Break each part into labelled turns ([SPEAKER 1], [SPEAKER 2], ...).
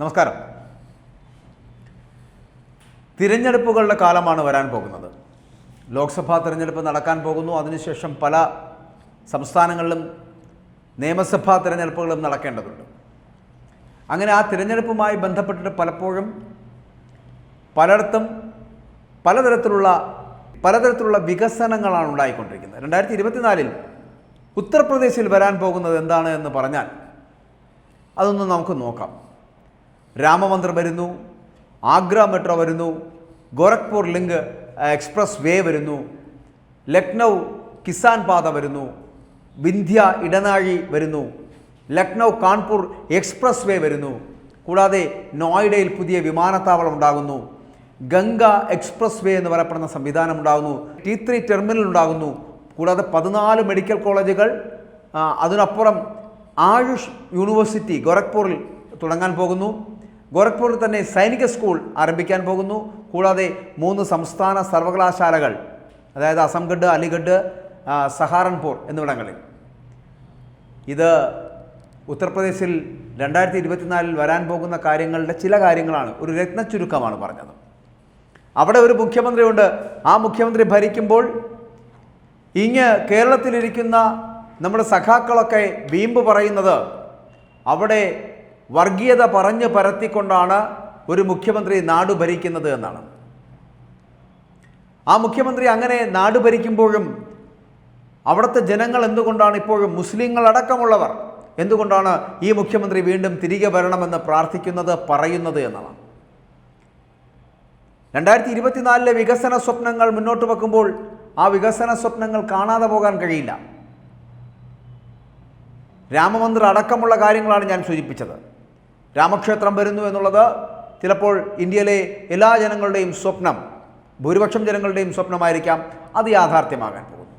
[SPEAKER 1] നമസ്കാരം. തിരഞ്ഞെടുപ്പുകളുടെ കാലമാണ് വരാൻ പോകുന്നത്. ലോക്സഭാ തിരഞ്ഞെടുപ്പ് നടക്കാൻ പോകുന്നു. അതിനുശേഷം പല സംസ്ഥാനങ്ങളിലും നിയമസഭാ തിരഞ്ഞെടുപ്പുകളും നടക്കേണ്ടതുണ്ട്. അങ്ങനെ ആ തിരഞ്ഞെടുപ്പുമായി ബന്ധപ്പെട്ടിട്ട് പലപ്പോഴും പലയിടത്തും പലതരത്തിലുള്ള പലതരത്തിലുള്ള വികസനങ്ങളാണ് ഉണ്ടായിക്കൊണ്ടിരിക്കുന്നത്. രണ്ടായിരത്തി ഇരുപത്തിനാലിൽ ഉത്തർപ്രദേശിൽ വരാൻ പോകുന്നത് എന്താണ് എന്ന് പറഞ്ഞാൽ അതൊന്ന് നമുക്ക് നോക്കാം. രാമമന്ദിർ വരുന്നു ആഗ്ര മെട്രോ വരുന്നു ഗോരഖ്പൂർ ലിങ്ക് എക്സ്പ്രസ് വേ വരുന്നു ലക്നൗ കിസാൻ പാത വരുന്നു വിന്ധ്യ ഇടനാഴി വരുന്നു ലക്നൗ കാൺപൂർ എക്സ്പ്രസ് വേ വരുന്നു കൂടാതെ നോയിഡയിൽ പുതിയ വിമാനത്താവളം ഉണ്ടാകുന്നു ഗംഗ എക്സ്പ്രസ് വേ എന്ന് പറയപ്പെടുന്ന സംവിധാനം ഉണ്ടാകുന്നു ടി ത്രീ ടെർമിനൽ ഉണ്ടാകുന്നു കൂടാതെ പതിനാല് മെഡിക്കൽ കോളേജുകൾ അതിനപ്പുറം ആയുഷ് യൂണിവേഴ്സിറ്റി ഗോരഖ്പൂരിൽ തുടങ്ങാൻ പോകുന്നു. ഗോരഖ്പൂരിൽ തന്നെ സൈനിക സ്കൂൾ ആരംഭിക്കാൻ പോകുന്നു. കൂടാതെ മൂന്ന് സംസ്ഥാന സർവകലാശാലകൾ അതായത് അസംഗഡ് അലിഗഡ് സഹാറൻപൂർ എന്നിവിടങ്ങളിൽ. ഇത് ഉത്തർപ്രദേശിൽ രണ്ടായിരത്തി ഇരുപത്തിനാലിൽ വരാൻ പോകുന്ന കാര്യങ്ങളുടെ ചില കാര്യങ്ങളാണ്. ഒരു രത്ന ചുരുക്കമാണ് പറഞ്ഞത്. അവിടെ ഒരു മുഖ്യമന്ത്രിയുണ്ട് ആ മുഖ്യമന്ത്രി ഭരിക്കുമ്പോൾ ഇങ്ങ് കേരളത്തിലിരിക്കുന്ന നമ്മുടെ സഖാക്കളൊക്കെ വീമ്പ് പറയുന്നത് അവിടെ വർഗീയത പറഞ്ഞു പരത്തിക്കൊണ്ടാണ് ഒരു മുഖ്യമന്ത്രി നാട് ഭരിക്കുന്നത് എന്നാണ്. ആ മുഖ്യമന്ത്രി അങ്ങനെ നാട് ഭരിക്കുമ്പോഴും അവിടുത്തെ ജനങ്ങൾ എന്തുകൊണ്ടാണ് ഇപ്പോഴും മുസ്ലിങ്ങളടക്കമുള്ളവർ എന്തുകൊണ്ടാണ് ഈ മുഖ്യമന്ത്രി വീണ്ടും തിരികെ വരണമെന്ന് പ്രാർത്ഥിക്കുന്നത് പറയുന്നത് എന്നാണ്. രണ്ടായിരത്തി ഇരുപത്തിനാലിലെ വികസന സ്വപ്നങ്ങൾ മുന്നോട്ട് വെക്കുമ്പോൾ ആ വികസന സ്വപ്നങ്ങൾ കാണാതെ പോകാൻ കഴിയില്ല. രാമമന്ദിർ അടക്കമുള്ള കാര്യങ്ങളാണ് ഞാൻ സൂചിപ്പിച്ചത്. രാമക്ഷേത്രം വരുന്നു എന്നുള്ളത് ചിലപ്പോൾ ഇന്ത്യയിലെ എല്ലാ ജനങ്ങളുടെയും സ്വപ്നം ഭൂരിപക്ഷം ജനങ്ങളുടെയും സ്വപ്നമായിരിക്കാം. അത് യാഥാർത്ഥ്യമാകാൻ പോകുന്നു.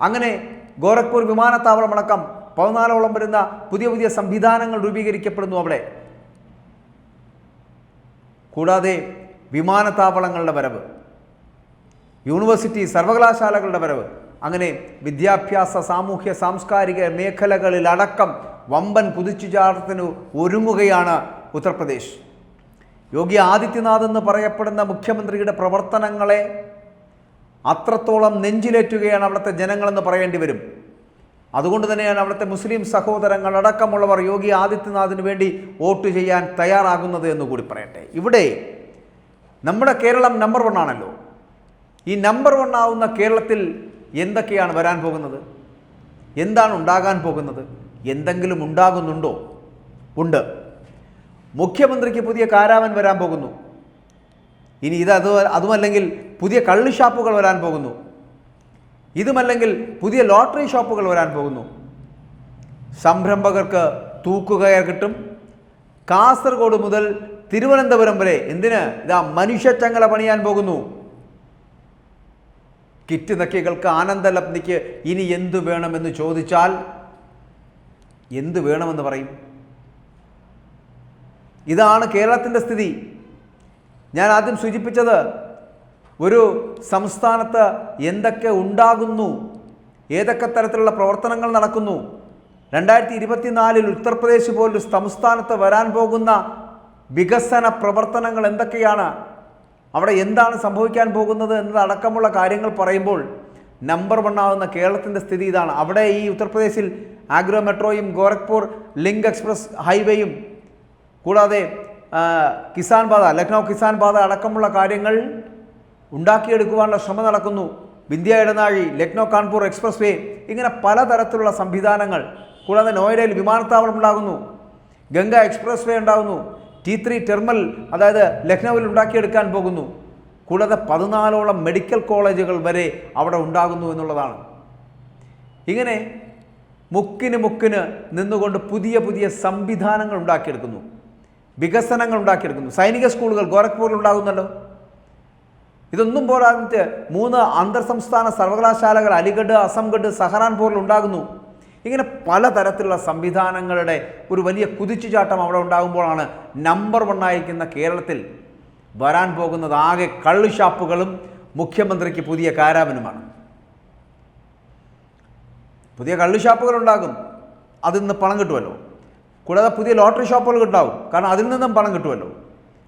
[SPEAKER 1] അങ്ങനെ ഗോരഖ്പൂർ വിമാനത്താവളമടക്കം പതിനാലോളം വരുന്ന പുതിയ പുതിയ സംവിധാനങ്ങൾ രൂപീകരിക്കപ്പെടുന്നു അവിടെ. കൂടാതെ വിമാനത്താവളങ്ങളുടെ വരവ് യൂണിവേഴ്സിറ്റി സർവകലാശാലകളുടെ വരവ് അങ്ങനെ വിദ്യാഭ്യാസ സാമൂഹ്യ സാംസ്കാരിക മേഖലകളിലടക്കം വമ്പൻ കുതിച്ചുചാട്ടത്തിന് ഒരുങ്ങുകയാണ് ഉത്തർപ്രദേശ്. യോഗി ആദിത്യനാഥ് എന്ന് പറയപ്പെടുന്ന മുഖ്യമന്ത്രിയുടെ പ്രവർത്തനങ്ങളെ അത്രത്തോളം നെഞ്ചിലേറ്റുകയാണ് അവിടുത്തെ ജനങ്ങളെന്ന് പറയേണ്ടി വരും. അതുകൊണ്ട് തന്നെയാണ് അവിടുത്തെ മുസ്ലിം സഹോദരങ്ങൾ അടക്കമുള്ളവർ യോഗി ആദിത്യനാഥിന് വേണ്ടി വോട്ട് ചെയ്യാൻ തയ്യാറാകുന്നത് എന്ന് കൂടി പറയട്ടെ. ഇവിടെ നമ്മുടെ കേരളം നമ്പർ വൺ ആണല്ലോ. ഈ നമ്പർ വൺ ആവുന്ന കേരളത്തിൽ എന്തൊക്കെയാണ് വരാൻ പോകുന്നത്? എന്താണ് ഉണ്ടാകാൻ പോകുന്നത്? എന്തെങ്കിലും ഉണ്ടാകുന്നുണ്ടോ? ഉണ്ട്. മുഖ്യമന്ത്രിക്ക് പുതിയ കാരാവൻ വരാൻ പോകുന്നു. ഇനി ഇത് അത് അതുമല്ലെങ്കിൽ പുതിയ കള്ളു ഷാപ്പുകൾ വരാൻ പോകുന്നു. ഇതുമല്ലെങ്കിൽ പുതിയ ലോട്ടറി ഷോപ്പുകൾ വരാൻ പോകുന്നു. സംരംഭകർക്ക് തൂക്കുകയർ കിട്ടും. കാസർഗോഡ് മുതൽ തിരുവനന്തപുരം വരെ എന്തിന്? ഇതാ മനുഷ്യച്ചങ്ങല പണിയാൻ പോകുന്നു. കിറ്റ് നക്കികൾക്ക് ആനന്ദലബ്ധിക്ക് ഇനി എന്തു വേണമെന്ന് ചോദിച്ചാൽ എന്തു വേണമെന്ന് പറയും? ഇതാണ് കേരളത്തിന്റെ സ്ഥിതി. ഞാൻ ആദ്യം സൂചിപ്പിച്ചത് ഒരു സംസ്ഥാനത്ത് എന്തൊക്കെ ഉണ്ടാകുന്നു ഏതൊക്കെ തരത്തിലുള്ള പ്രവർത്തനങ്ങൾ നടക്കുന്നു. രണ്ടായിരത്തി ഇരുപത്തിനാലിൽ ഉത്തർപ്രദേശ് പോലൊരു സംസ്ഥാനത്ത് വരാൻ പോകുന്ന വികസന പ്രവർത്തനങ്ങൾ എന്തൊക്കെയാണ്? അവിടെ എന്താണ് സംഭവിക്കാൻ പോകുന്നത് എന്നതടക്കമുള്ള കാര്യങ്ങൾ പറയുമ്പോൾ നമ്പർ വൺ ആവുന്ന കേരളത്തിന്റെ സ്ഥിതി ഇതാണ്. അവിടെ ഈ ഉത്തർപ്രദേശിൽ ആഗ്രോ മെട്രോയും ഗോരഖ്പൂർ ലിങ്ക് എക്സ്പ്രസ് ഹൈവേയും കൂടാതെ കിസാൻ പാത ലക്നൗ കിസാൻ പാത അടക്കമുള്ള കാര്യങ്ങൾ ഉണ്ടാക്കിയെടുക്കുവാനുള്ള ശ്രമം നടക്കുന്നു. വിന്ധ്യ ഇടനാഴി ലക്നൗ കാൺപൂർ എക്സ്പ്രസ് വേ ഇങ്ങനെ പലതരത്തിലുള്ള സംവിധാനങ്ങൾ കൂടാതെ നോയിഡയിൽ വിമാനത്താവളം ഉണ്ടാകുന്നു. ഗംഗ എക്സ്പ്രസ് വേ ഉണ്ടാകുന്നു. ടി ത്രീ ടെർമൽ അതായത് ലക്നൌവിൽ ഉണ്ടാക്കിയെടുക്കാൻ പോകുന്നു. കൂടാതെ പതിനാലോളം മെഡിക്കൽ കോളേജുകൾ വരെ അവിടെ ഉണ്ടാകുന്നു എന്നുള്ളതാണ്. ഇങ്ങനെ മുക്കിന് മുക്കിന് നിന്നുകൊണ്ട് പുതിയ പുതിയ സംവിധാനങ്ങൾ ഉണ്ടാക്കിയെടുക്കുന്നു. വികസനങ്ങൾ ഉണ്ടാക്കിയെടുക്കുന്നു. സൈനിക സ്കൂളുകൾ ഗോരഖ്പൂരിൽ ഉണ്ടാകുന്നല്ലോ. ഇതൊന്നും പോരാഞ്ഞിട്ട് മൂന്ന് അന്തർ സംസ്ഥാന സർവകലാശാലകൾ അലിഗഡ് അസംഗഡ് സഹറാൻപൂരിൽ ഉണ്ടാകുന്നു. ഇങ്ങനെ പലതരത്തിലുള്ള സംവിധാനങ്ങളുടെ ഒരു വലിയ കുതിച്ചുചാട്ടം അവിടെ ഉണ്ടാകുമ്പോഴാണ് നമ്പർ വണ്ണായിരിക്കുന്ന കേരളത്തിൽ വരാൻ പോകുന്നത് ആകെ കള്ളു ഷാപ്പുകളും മുഖ്യമന്ത്രിക്ക് പുതിയ കാരാപനുമാണ് പുതിയ കള്ളു ഷാപ്പുകൾ ഉണ്ടാകും. അതിൽ നിന്ന് പണം കിട്ടുമല്ലോ. കൂടാതെ പുതിയ ലോട്ടറി ഷോപ്പുകൾ ഉണ്ടാവും കാരണം അതിൽ നിന്നും പണം കിട്ടുമല്ലോ.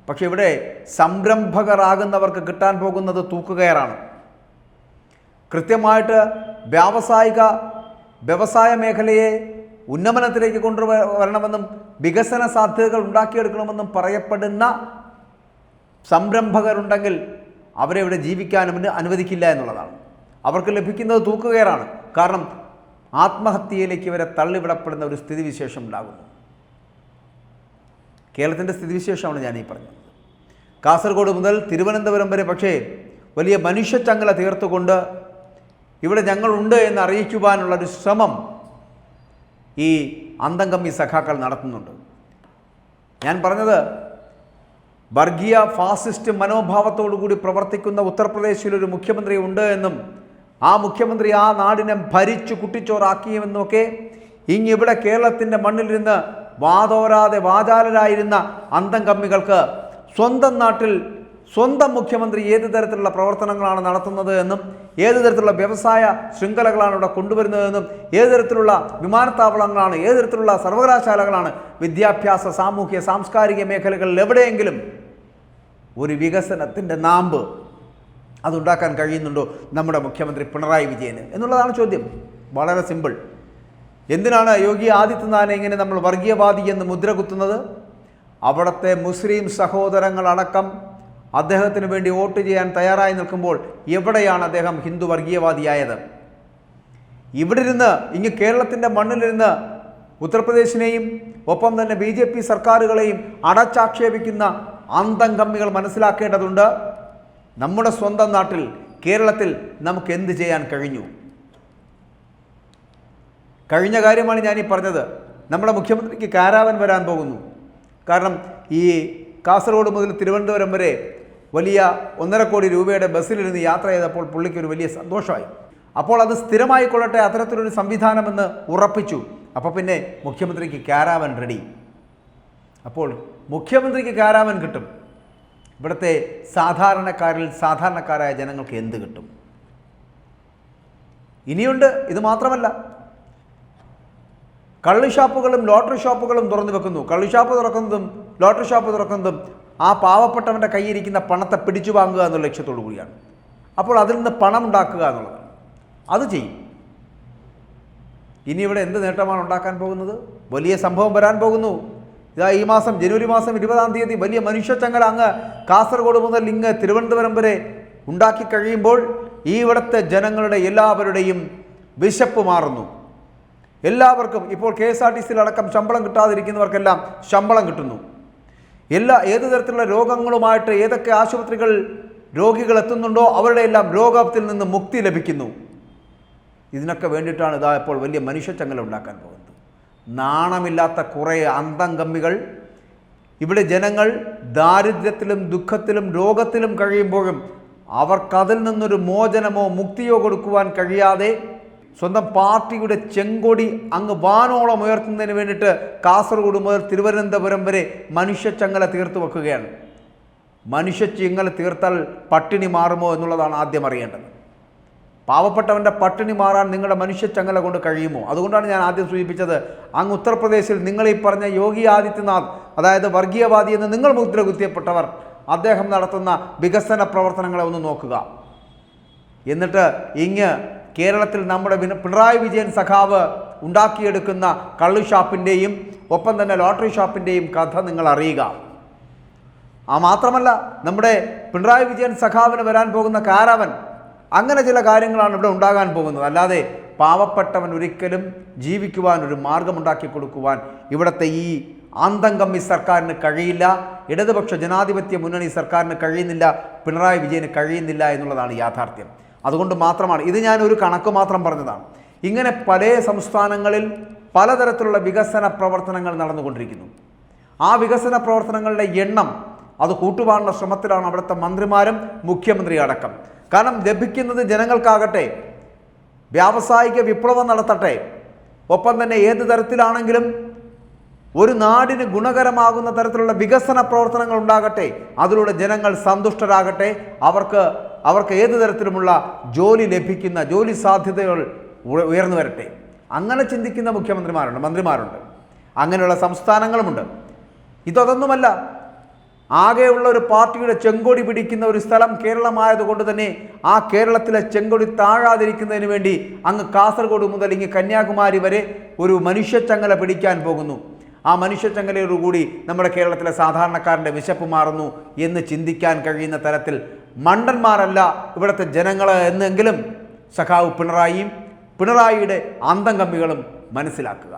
[SPEAKER 1] പക്ഷെ ഇവിടെ സംരംഭകരാകുന്നവർക്ക് കിട്ടാൻ പോകുന്നത് തൂക്കുകയറാണ്. കൃത്യമായിട്ട് വ്യാവസായിക വ്യവസായ മേഖലയെ ഉന്നമനത്തിലേക്ക് കൊണ്ടുവരണമെന്നും വികസന സാധ്യതകൾ ഉണ്ടാക്കിയെടുക്കണമെന്നും പറയപ്പെടുന്ന സംരംഭകരുണ്ടെങ്കിൽ അവരെ ഇവിടെ ജീവിക്കാനും അനുവദിക്കില്ല എന്നുള്ളതാണ്. അവർക്ക് ലഭിക്കുന്നത് തൂക്കുകയറാണ്. കാരണം ആത്മഹത്യയിലേക്ക് വരെ തള്ളിവിടപ്പെടുന്ന ഒരു സ്ഥിതിവിശേഷം ഉണ്ടാകുന്നു. കേരളത്തിന്റെ സ്ഥിതിവിശേഷമാണ് ഞാൻ ഈ പറഞ്ഞത്. കാസർഗോഡ് മുതൽ തിരുവനന്തപുരം വരെ പക്ഷേ വലിയ മനുഷ്യച്ചങ്ങല തീർത്തുകൊണ്ട് ഇവിടെ ഞങ്ങളുണ്ട് എന്ന് അറിയിക്കുവാനുള്ള ഒരു ശ്രമം ഈ അന്തംകമ്മി സഖാക്കൾ നടത്തുന്നുണ്ട്. ഞാൻ പറഞ്ഞത് വർഗീയ ഫാസിസ്റ്റ് മനോഭാവത്തോടുകൂടി പ്രവർത്തിക്കുന്ന ഉത്തർപ്രദേശിലൊരു മുഖ്യമന്ത്രി ഉണ്ട് എന്നും ആ മുഖ്യമന്ത്രി ആ നാടിനെ ഭരിച്ചു കുട്ടിച്ചോറാക്കിയുമെന്നൊക്കെ ഇങ്ങിവിടെ കേരളത്തിന്റെ മണ്ണിലിരുന്ന് വാതോരാതെ വാചാലരായിരുന്ന അന്തം കമ്മികൾക്ക് സ്വന്തം നാട്ടിൽ സ്വന്തം മുഖ്യമന്ത്രി ഏത് തരത്തിലുള്ള പ്രവർത്തനങ്ങളാണ് നടത്തുന്നത് എന്നും ഏത് തരത്തിലുള്ള വ്യവസായ ശൃംഖലകളാണ് ഇവിടെ കൊണ്ടുവരുന്നതെന്നും ഏത് തരത്തിലുള്ള വിമാനത്താവളങ്ങളാണ് ഏത് തരത്തിലുള്ള സർവകലാശാലകളാണ് വിദ്യാഭ്യാസ സാമൂഹ്യ സാംസ്കാരിക മേഖലകളിൽ എവിടെയെങ്കിലും ഒരു വികസനത്തിന്റെ നാമ്പ് അതുണ്ടാക്കാൻ കഴിയുന്നുണ്ടോ നമ്മുടെ മുഖ്യമന്ത്രി പിണറായി വിജയൻ എന്നുള്ളതാണ് ചോദ്യം. വളരെ സിമ്പിൾ. എന്തിനാണ് യോഗി ആദിത്യനാഥനെ ഇങ്ങനെ നമ്മൾ വർഗീയവാദി എന്ന് മുദ്ര കുത്തുന്നത്? അവിടുത്തെ മുസ്ലിം സഹോദരങ്ങളടക്കം അദ്ദേഹത്തിന് വേണ്ടി വോട്ട് ചെയ്യാൻ തയ്യാറായി നിൽക്കുമ്പോൾ എവിടെയാണ് അദ്ദേഹം ഹിന്ദു വർഗീയവാദിയായത്? ഇവിടെ ഇരുന്ന് ഇങ്ങ് കേരളത്തിന്റെ മണ്ണിലിരുന്ന് ഉത്തർപ്രദേശിനെയും ഒപ്പം തന്നെ ബി ജെ പി സർക്കാരുകളെയും അടച്ചാക്ഷേപിക്കുന്ന അന്തം കമ്മികൾ മനസ്സിലാക്കേണ്ടതുണ്ട്. നമ്മുടെ സ്വന്തം നാട്ടിൽ കേരളത്തിൽ നമുക്ക് എന്ത് ചെയ്യാൻ കഴിഞ്ഞു? കഴിഞ്ഞ കാര്യമാണ് ഞാനീ പറഞ്ഞത്. നമ്മുടെ മുഖ്യമന്ത്രിക്ക് കാരാവൻ വരാൻ പോകുന്നു. കാരണം ഈ കാസർഗോഡ് മുതൽ തിരുവനന്തപുരം വരെ വലിയ ഒന്നര കോടി രൂപയുടെ ബസ്സിലിരുന്ന് യാത്ര ചെയ്തപ്പോൾ പുള്ളിക്ക് ഒരു വലിയ സന്തോഷമായി. അപ്പോൾ അത് സ്ഥിരമായി സ്ഥിരമായിക്കൊള്ളട്ടെ അത്തരത്തിലൊരു സംവിധാനമെന്ന് ഉറപ്പിച്ചു. അപ്പോൾ പിന്നെ മുഖ്യമന്ത്രിക്ക് കാരാവൻ റെഡി അപ്പോൾ മുഖ്യമന്ത്രിക്ക് കാരാവൻ കിട്ടും. ഇവിടുത്തെ സാധാരണക്കാരിൽ സാധാരണക്കാരായ ജനങ്ങൾക്ക് എന്ത് കിട്ടും? ഇനിയുണ്ട് ഇത് മാത്രമല്ല. കള്ള് ഷാപ്പുകളും ലോട്ടറി ഷോപ്പുകളും തുറന്നു വെക്കുന്നു. കള്ള് ഷാപ്പ് തുറക്കുന്നതും ലോട്ടറി ഷോപ്പ് തുറക്കുന്നതും ആ പാവപ്പെട്ടവന്റെ കയ്യിരിക്കുന്ന പണത്തെ പിടിച്ചു വാങ്ങുക എന്നുള്ള ലക്ഷ്യത്തോടു കൂടിയാണ്. അപ്പോൾ അതിൽ നിന്ന് പണം ഉണ്ടാക്കുക എന്നുള്ളത്. അത് ചെയ്യും. ഇനി ഇവിടെ എന്ത് നേട്ടമാണ് ഉണ്ടാക്കാൻ പോകുന്നത്? വലിയ സംഭവം വരാൻ പോകുന്നു. ഇതാ ഈ മാസം ജനുവരി മാസം ഇരുപതാം തീയതി വലിയ മനുഷ്യച്ചങ്ങല അങ്ങ് കാസർഗോഡ് മുതൽ ഇങ്ങ് തിരുവനന്തപുരം വരെ ഉണ്ടാക്കി കഴിയുമ്പോൾ ഈ ഇവിടുത്തെ ജനങ്ങളുടെ എല്ലാവരുടെയും വിശപ്പ് മാറുന്നു. എല്ലാവർക്കും ഇപ്പോൾ കെ എസ് ആർ ടി സിയിലടക്കം ശമ്പളം കിട്ടാതിരിക്കുന്നവർക്കെല്ലാം ശമ്പളം കിട്ടുന്നു. എല്ലാ ഏത് തരത്തിലുള്ള രോഗങ്ങളുമായിട്ട് ഏതൊക്കെ ആശുപത്രികൾ രോഗികൾ എത്തുന്നുണ്ടോ അവരുടെ എല്ലാം രോഗത്തിൽ നിന്ന് മുക്തി ലഭിക്കുന്നു. ഇതിനൊക്കെ വേണ്ടിയിട്ടാണ് ഇതാ ഇപ്പോൾ വലിയ മനുഷ്യച്ചങ്ങല ഉണ്ടാക്കാൻ പോകുന്നത്. നാണമില്ലാത്ത കുറേ അന്തംകമ്മികൾ ഇവിടെ ജനങ്ങൾ ദാരിദ്ര്യത്തിലും ദുഃഖത്തിലും രോഗത്തിലും കഴിയുമ്പോഴും അവർക്കതിൽ നിന്നൊരു മോചനമോ മുക്തിയോ കൊടുക്കുവാൻ കഴിയാതെ സ്വന്തം പാർട്ടിയുടെ ചെങ്കൊടി അങ്ങ് വാനോളം ഉയർത്തുന്നതിന് വേണ്ടിയിട്ട് കാസർഗോഡ് മുതൽ തിരുവനന്തപുരം വരെ മനുഷ്യച്ചങ്ങല തീർത്തു വെക്കുകയാണ്. മനുഷ്യച്ചങ്ങല തീർത്താൽ പട്ടിണി മാറുമോ എന്നുള്ളതാണ് ആദ്യം അറിയേണ്ടത്. പാവപ്പെട്ടവന്റെ പട്ടിണി മാറാൻ നിങ്ങളുടെ മനുഷ്യച്ചങ്ങല കൊണ്ട് കഴിയുമോ? അതുകൊണ്ടാണ് ഞാൻ ആദ്യം സൂചിപ്പിച്ചത്. അങ്ങ് ഉത്തർപ്രദേശിൽ നിങ്ങൾ ഈ പറഞ്ഞ യോഗി ആദിത്യനാഥ് അതായത് വർഗീയവാദി എന്ന് നിങ്ങൾ മുദ്ര കുത്തിയപ്പെട്ടവർ അദ്ദേഹം നടത്തുന്ന വികസന പ്രവർത്തനങ്ങളെ ഒന്ന് നോക്കുക. എന്നിട്ട് ഇങ്ങ് കേരളത്തിൽ നമ്മുടെ പിണറായി വിജയൻ സഖാവ് ഉണ്ടാക്കിയെടുക്കുന്ന കള്ളു ഷാപ്പിന്റെയും ഒപ്പം തന്നെ ലോട്ടറി ഷാപ്പിന്റെയും കഥ നിങ്ങൾ അറിയുക. ആ മാത്രമല്ല നമ്മുടെ പിണറായി വിജയൻ സഖാവിന് വരാൻ പോകുന്ന കാരവൻ അങ്ങനെ ചില കാര്യങ്ങളാണ് ഇവിടെ ഉണ്ടാകാൻ പോകുന്നത്. അല്ലാതെ പാവപ്പെട്ടവൻ ഒരിക്കലും ജീവിക്കുവാൻ ഒരു മാർഗമുണ്ടാക്കി കൊടുക്കുവാൻ ഇവിടുത്തെ ഈ ആന്തംകമ്മി സർക്കാരിന് കഴിയില്ല. ഇടതുപക്ഷ ജനാധിപത്യ മുന്നണി സർക്കാരിന് കഴിയുന്നില്ല. പിണറായി വിജയന് കഴിയുന്നില്ല എന്നുള്ളതാണ് യാഥാർത്ഥ്യം. അതുകൊണ്ട് മാത്രമാണ്. ഇത് ഞാൻ ഒരു കണക്ക് മാത്രം പറഞ്ഞതാണ്. ഇങ്ങനെ പല സംസ്ഥാനങ്ങളിൽ പലതരത്തിലുള്ള വികസന പ്രവർത്തനങ്ങൾ നടന്നുകൊണ്ടിരിക്കുന്നു. ആ വികസന പ്രവർത്തനങ്ങളുടെ എണ്ണം അത് കൂട്ടുവാനുള്ള ശ്രമത്തിലാണ് അവിടുത്തെ മന്ത്രിമാരും മുഖ്യമന്ത്രി അടക്കം. കാരണം ലഭിക്കുന്നത് ജനങ്ങൾക്കാകട്ടെ വ്യാവസായിക വിപ്ലവം നടത്തട്ടെ ഒപ്പം തന്നെ ഏത് തരത്തിലാണെങ്കിലും ഒരു നാടിന് ഗുണകരമാകുന്ന തരത്തിലുള്ള വികസന പ്രവർത്തനങ്ങൾ ഉണ്ടാകട്ടെ അതിലൂടെ ജനങ്ങൾ സന്തുഷ്ടരാകട്ടെ അവർക്ക് അവർക്ക് ഏത് തരത്തിലുമുള്ള ജോലി ലഭിക്കുന്ന ജോലി സാധ്യതകൾ ഉയ- ഉയർന്നു വരട്ടെ. അങ്ങനെ ചിന്തിക്കുന്ന മുഖ്യമന്ത്രിമാരുണ്ട് മന്ത്രിമാരുണ്ട്. അങ്ങനെയുള്ള സംസ്ഥാനങ്ങളുമുണ്ട്. ഇതൊന്നുമല്ല ആകെയുള്ള ഒരു പാർട്ടിയുടെ ചെങ്കൊടി പിടിക്കുന്ന ഒരു സ്ഥലം കേരളമായതുകൊണ്ട് തന്നെ ആ കേരളത്തിലെ ചെങ്കൊടി താഴാതിരിക്കുന്നതിന് വേണ്ടി അങ്ങ് കാസർഗോഡ് മുതൽ ഇങ്ങ് കന്യാകുമാരി വരെ ഒരു മനുഷ്യ മനുഷ്യച്ചങ്ങല പിടിക്കാൻ പോകുന്നു. ആ മനുഷ്യച്ചങ്ങലയോടുകൂടി നമ്മുടെ കേരളത്തിലെ സാധാരണക്കാരന്റെ വിശപ്പ് മാറുന്നു എന്ന് ചിന്തിക്കാൻ കഴിയുന്ന തരത്തിൽ മണ്ടന്മാരല്ല ഇവിടുത്തെ ജനങ്ങൾ എന്നെങ്കിലും സഖാവ് പിണറായിയും പിണറായിയുടെ അന്തംകമ്മികളും മനസ്സിലാക്കുക.